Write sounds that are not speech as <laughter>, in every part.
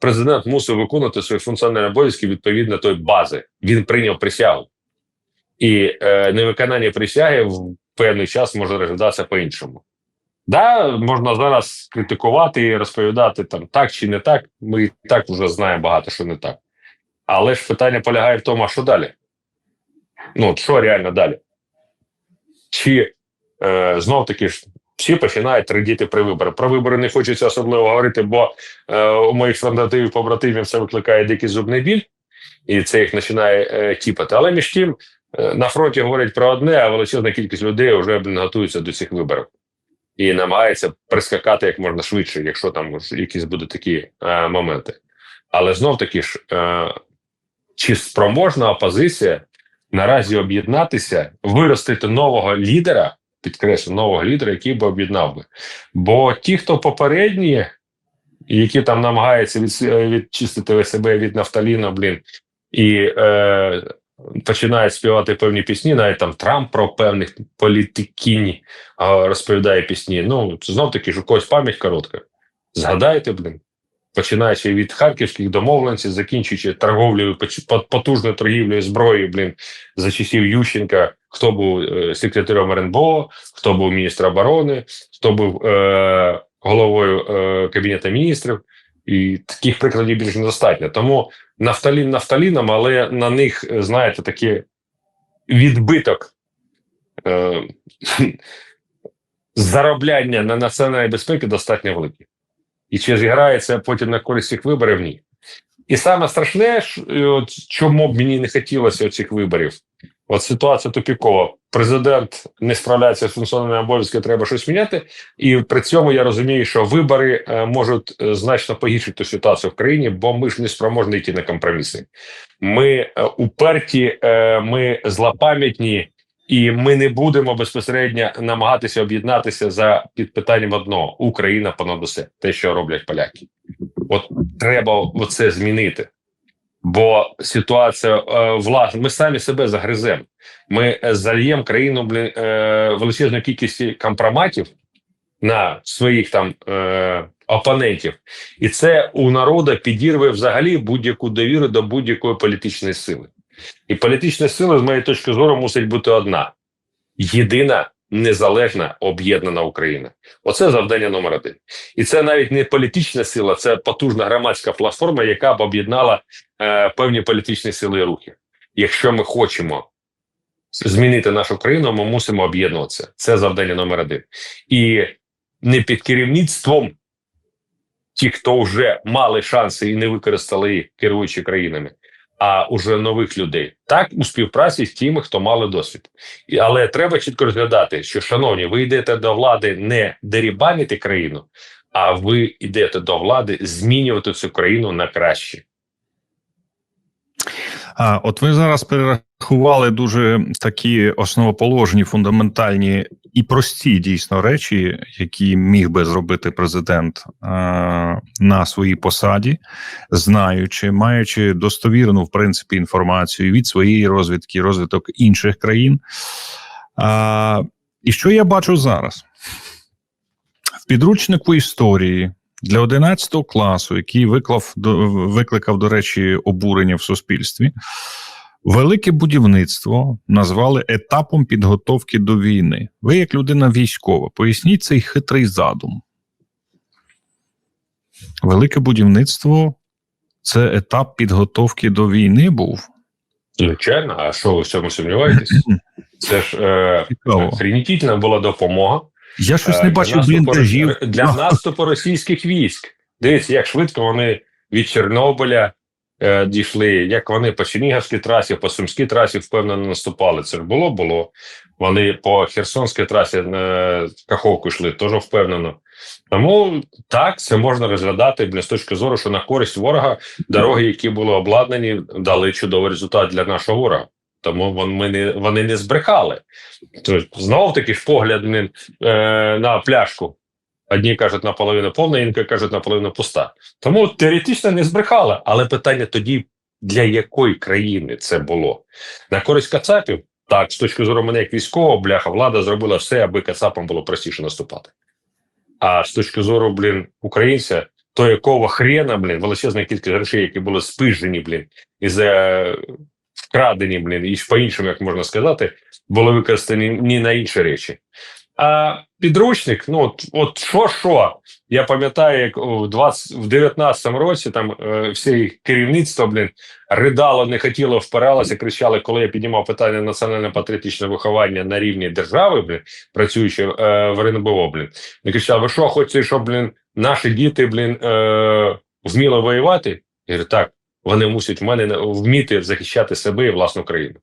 президент мусив виконувати свої функціональні обов'язки відповідно тої бази. Він прийняв присягу, і е, невиконання присяги в певний час може розглядатися по-іншому. Да, можна зараз критикувати і розповідати там так чи не так. Ми і так вже знаємо багато, що не так. Але ж питання полягає в тому, а що далі? Ну, що реально далі? Чи е, знов таки ж всі починають радіти при виборах. Про вибори не хочеться особливо говорити, бо е, у моїх фронтативів побратимів це викликає дикий зубний біль, і це їх починає е, тіпати. Але між тим е, на фронті говорять про одне, а величезна кількість людей вже блін, готуються до цих виборів і намагається прискакати як можна швидше, якщо там якісь будуть такі е, моменти. Але знов таки ж, е, чи спроможна опозиція наразі об'єднатися, виростити нового лідера, підкреслю, нового лідера, який би об'єднав би. Бо ті, хто попередні, які там намагаються від, відчистити себе від нафталіна, блін, і е, починають співати певні пісні, навіть там Трамп про певних політикінь розповідає пісні. Ну, знов таки ж у когось пам'ять коротка. Згадайте, блін. Починаючи від харківських домовленців, закінчуючи торговлею, потужною торгівлею зброєю, блін, за часів Ющенка, хто був е, секретарем РНБО, хто був міністр оборони, хто був е, головою е, Кабінету міністрів, і таких прикладів більше недостатньо. Тому нафталін нафталіном, але на них, знаєте, такий відбиток е, <laughs> заробляння на національній безпеці достатньо великий. І чи зіграється потім на користь цих виборів? Ні. І саме страшне, от, чому б мені не хотілося цих виборів, от ситуація тупікова. Президент не справляється з функціональними обов'язки, треба щось міняти. І при цьому я розумію, що вибори е, можуть е, значно погіршити ситуацію в країні, бо ми ж не спроможні йти на компроміси. Ми е, уперті, е, ми злопам'ятні, і ми не будемо безпосередньо намагатися об'єднатися за під питанням одного: Україна понад усе, те, що роблять поляки. От треба оце змінити. Бо ситуація е, власне, ми самі себе загриземо. Ми е, зальємо країну блін, е, величезну кількість компроматів на своїх там опонентів, і це у народу підірве взагалі будь-яку довіру до будь-якої політичної сили. І політична сила, з моєї точки зору, мусить бути одна: єдина незалежна об'єднана Україна. Оце завдання номер один. І це навіть не політична сила, це потужна громадська платформа, яка б об'єднала е, певні політичні сили і рухи. Якщо ми хочемо змінити нашу країну, ми мусимо об'єднуватися. Це завдання номер один. І не під керівництвом. Ті, хто вже мали шанси і не використали їх керуючи країнами, а уже нових людей, так у співпраці з тими, хто мали досвід, але треба чітко розглядати, що шановні, ви йдете до влади не дерібанити країну, а ви йдете до влади змінювати цю країну на краще. А от ви зараз перерахували дуже такі основоположні, фундаментальні і прості дійсно речі, які міг би зробити президент а, на своїй посаді, знаючи, маючи достовірну в принципі інформацію від своєї розвідки, розвиток інших країн. А, І що я бачу зараз? В підручнику історії для 11 класу, який виклав викликав, до речі, обурення в суспільстві, велике будівництво назвали етапом підготовки до війни. Ви, як людина військова, поясніть цей хитрий задум. Велике будівництво це етап підготовки до війни був. Звичайно, а що ви в цьому сумніваєтесь? <laughs> Це ж е, була допомога. Я щось не Е, бачу бліндажів. для наступу російських військ. Дивіться, як швидко вони від Чорнобиля е, дійшли, як вони по Чернігівській трасі, по Сумській трасі впевнено наступали. Це ж було, було. Вони по Херсонській трасі е, Каховку йшли, теж впевнено. Тому так це можна розглядати з точки зору, що на користь ворога дороги, які були обладнані, дали чудовий результат для нашого ворога. Тому вон, ми не, вони не збрехали. Тобто, знов таки ж погляд е, на пляшку. Одні кажуть наполовину повна, інші кажуть наполовину пуста. Тому теоретично не збрехали, але питання тоді для якої країни це було на користь Кацапів. Так, з точки зору мене як військового, бляха, влада зробила все, аби Кацапам було простіше наступати. А з точки зору блін, українця, то якого хрена, блін, величезна кількість грошей, які були спижені, блін, і за вкрадені, блін, і по-іншому, як можна сказати, були використані ні на інші речі. А підручник, ну от, от що, що, я пам'ятаю, як 20, в 19-му році там е, всі керівництво, блін, ридало, не хотіло, впиралося, кричали, коли я піднімав питання національно-патріотичного виховання на рівні держави, блін, працюючи е, в РНБО, блін. Вони кричали, ви що, хочете, щоб, блін, наші діти, блін, е, вміли воювати? Я говорю, так, вони мусять в мене вміти захищати себе і власну країну.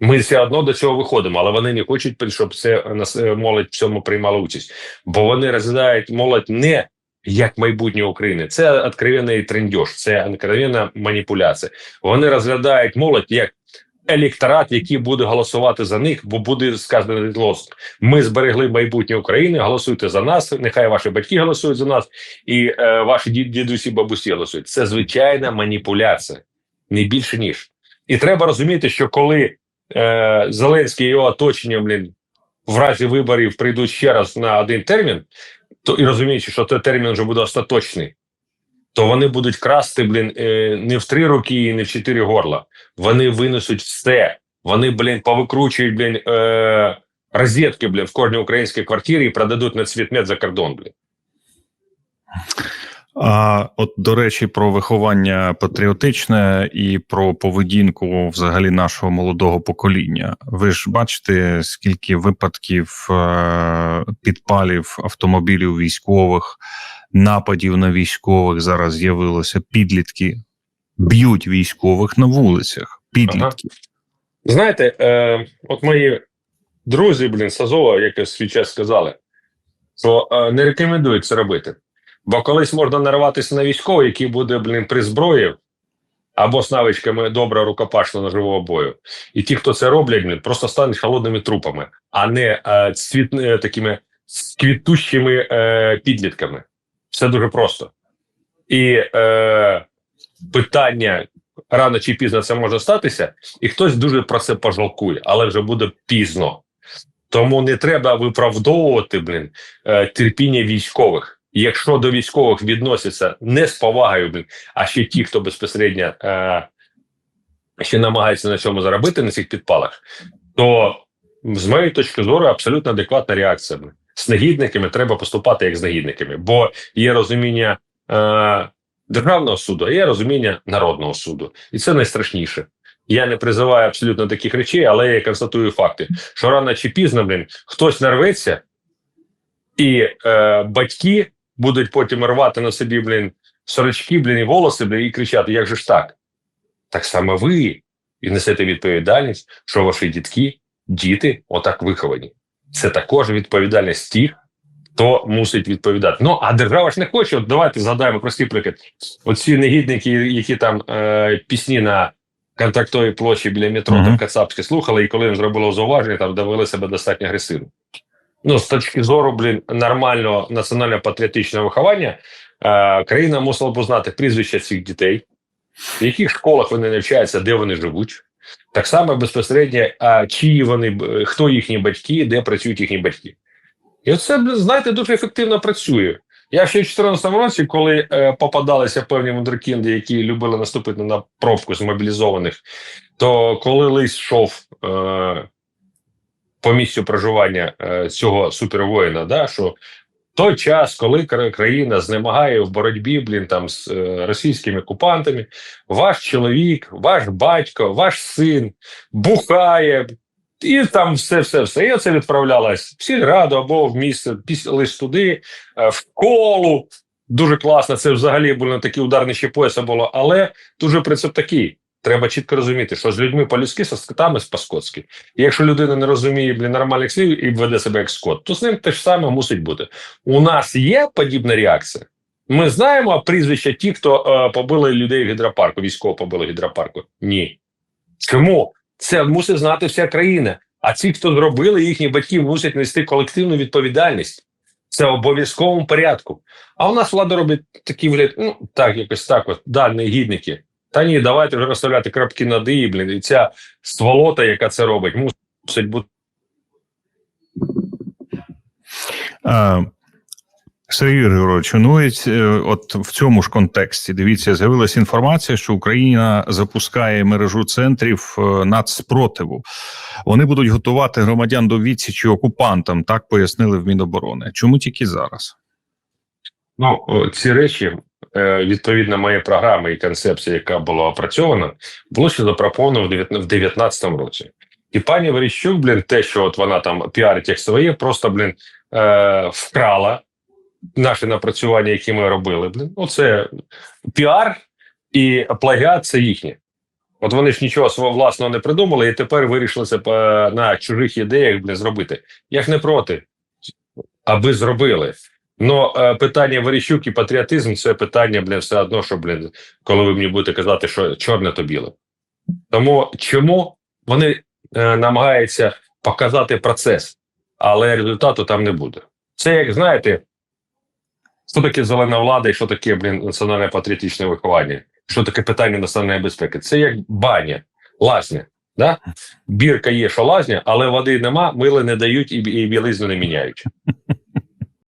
Ми все одно до цього виходимо, але вони не хочуть, щоб це е, молодь в цьому приймала участь, бо вони розглядають молодь не як майбутнє України. Це откровенний трендьош, це откровенна маніпуляція. Вони розглядають молодь як електорат, який буде голосувати за них, бо буде сказаний лозунг. Ми зберегли майбутнє України. Голосуйте за нас. Нехай ваші батьки голосують за нас, і е, ваші дідусі, бабусі голосують. Це звичайна маніпуляція, не більше ніж. І треба розуміти, що коли е, Зеленський його оточення, блін, в разі виборів прийдуть ще раз на один термін, то і розуміючи, що той термін вже буде остаточний, то вони будуть красти, блін, е, не в три роки і не в чотири горла. Вони винесуть все. Вони, блін, повикручують, блін, е, розетки, блін, в кожній українській квартирі і продадуть на цвітмет за кордон, блін. А от до речі, про виховання патріотичне і про поведінку взагалі нашого молодого покоління. Ви ж бачите, скільки випадків е, підпалів автомобілів військових, нападів на військових зараз з'явилося. Підлітки б'ють військових на вулицях. Підлітки. Знаєте, е, от мої друзі, блін, з Азова, якось свій час сказали, що е, не рекомендують це робити. Бо колись можна нарватися на військового, який буде, блін, при зброї або з навичками добра рукопашного ножового бою. І ті, хто це роблять, блін, просто стануть холодними трупами, а не е, цвіт, е, такими квітущими е, підлітками. Все дуже просто. І е, питання рано чи пізно це може статися, і хтось дуже про це пожалкує, але вже буде пізно. Тому не треба виправдовувати блін, е, терпіння військових. Якщо до військових відносяться не з повагою, блін, а ще ті, хто безпосередньо е, ще намагається на цьому заробити на цих підпалах, то з моєї точки зору абсолютно адекватна реакція. Блін. З негідниками треба поступати як з негідниками, бо є розуміння е, державного суду, а є розуміння народного суду, і це найстрашніше. Я не призиваю абсолютно таких речей, але я констатую факти, що рано чи пізно, блін, хтось нарветься, і е, батьки будуть потім рвати на собі, блін, сорочки, блін, і волоси, блін, і кричати: як же ж так? Так само ви і несете відповідальність, що ваші дітки, діти отак виховані. Це також відповідальність тих, хто мусить відповідати. Ну а держава ж не хоче. От давайте згадаємо простий приклад. Оці негідники, які там е, пісні на контрактовій площі біля метро Мгм. там Кацапське слухали, і коли їм зробили зауваження, там довели себе достатньо агресивно. Ну, з точки зору, блін, нормального національно-патріотичного виховання, е, країна мусила б знати прізвища цих дітей, в яких школах вони навчаються, де вони живуть. Так само безпосередньо, а чиї вони, хто їхні батьки, де працюють їхні батьки. І оце, знаєте, дуже ефективно працює. Я ще в 2014 році, коли е, попадалися певні мудрикінди, які любили наступити на пробку з мобілізованих, то коли лист йшов е, по місцю проживання е, цього супервоїна, да, що той час, коли кра- країна знемагає в боротьбі блін, там, з е, російськими окупантами, ваш чоловік, ваш батько, ваш син бухає, і там все, все, все. І оце відправлялось в сільраду або в місце, лист туди, е, в школу. Дуже класно. Це взагалі було такі ударні ще пояса було, але дуже принцип такий. Треба чітко розуміти, що з людьми по-людськи, з скотами по-скотськи. І якщо людина не розуміє блін, нормальних слів і веде себе як скот, то з ним те ж саме мусить бути. У нас є подібна реакція. Ми знаємо прізвища ті, хто е, побили людей в гідропарку, військово побили в гідропарку. Ні. Чому? Це мусить знати вся країна. А ті, хто зробили, їхні батьки мусять нести колективну відповідальність. Це в обов'язковому порядку. А у нас влада робить такий вигляд, ну так, якось так, от, да, негідники. Та ні, давайте вже розставляти крапки над «і», блін. І ця стволота, яка це робить, мусить бути Сергій Григорович, ну е, от в цьому ж контексті дивіться, з'явилася інформація, що Україна запускає мережу центрів е, нацспротиву. Вони будуть готувати громадян до відсічі окупантам, так пояснили в Міноборони. Чому тільки зараз? Ну, ці речі, відповідно моєї програми і концепції, яка була опрацьована, було ще запропоновано в 2019 році. І пані Верещук, блін, те, що от вона там піарить як своє, просто, блін, е, вкрала наші напрацювання, які ми робили. Блін, оце піар і плагіат це їхнє. От вони ж нічого свого власного не придумали, і тепер вирішили це е, на чужих ідеях блін, зробити. Я ж не проти, аби зробили. Е, питання Верещук і патріотизм це питання, блін, все одно, що, блін, коли ви мені будете казати, що чорне то біле. Тому чому вони е, намагаються показати процес, але результату там не буде. Це як знаєте, що таке зелена влада і що таке, блін, національне патріотичне виховання, що таке питання національної безпеки. Це як баня, лазня. Да? Бірка є, що лазня, але води нема, мили не дають і білизну не міняють.